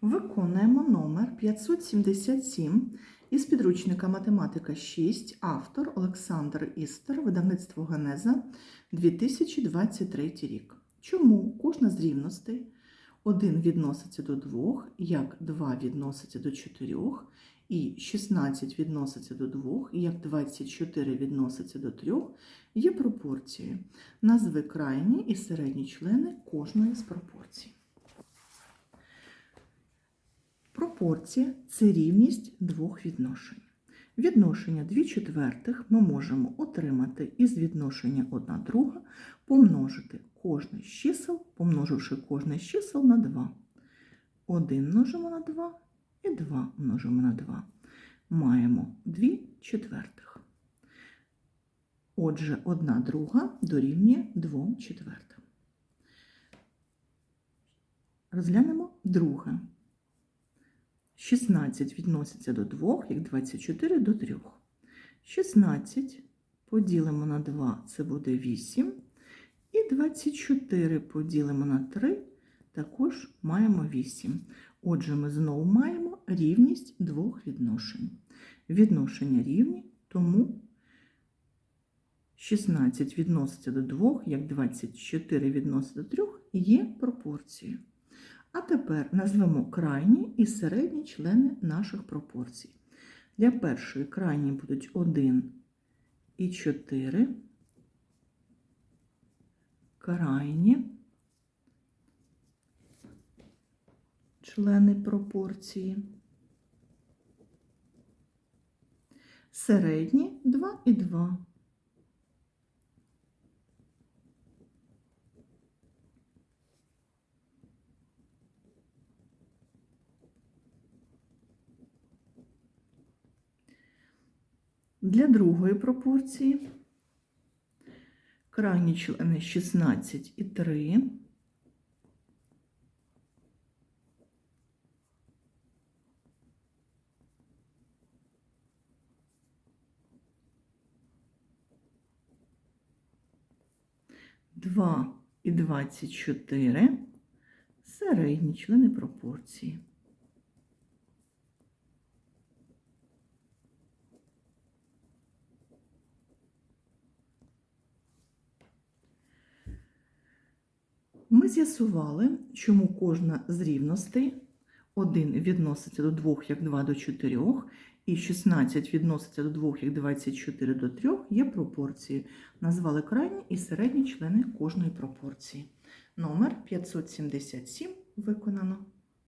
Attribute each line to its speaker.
Speaker 1: Виконуємо номер 577 із підручника Математика 6, автор Олександр Істер, видавництво Генеза 2023 рік. Чому кожна з рівностей 1 відноситься до 2, як 2 відноситься до 4, і 16 відноситься до 2, як 24 відноситься до 3, є пропорцією. Назви крайні і середні члени кожної з пропорцій. Пропорція це рівність двох відношень. Відношення 2 четвертих ми можемо отримати із відношення 1 друга, помножити кожне з чисел, помноживши кожне з чисел на 2. 1 множимо на 2 і 2 множимо на 2. Маємо 2 четвертих. Отже, 1 друга дорівнює 2 четвертим. Розглянемо друге. 16 відноситься до 2, як 24 до 3. 16 поділимо на 2, це буде 8. І 24 поділимо на 3, також маємо 8. Отже, ми знову маємо рівність двох відношень. Відношення рівні, тому 16 відноситься до 2, як 24 відноситься до 3, є пропорцією. А тепер назвемо крайні і середні члени наших пропорцій. Для першої крайні будуть 1 і 4, крайні члени пропорції, середні 2 і 2. Для другої пропорції крайні члени 16 і 3. Два і 24 середні члени пропорції. Ми з'ясували, чому кожна з рівностей 1 відноситься до 2, як 2 до 4, і 16 відноситься до 2, як 24 до 3, є пропорції. Назвали крайні і середні члени кожної пропорції. Номер 577 виконано.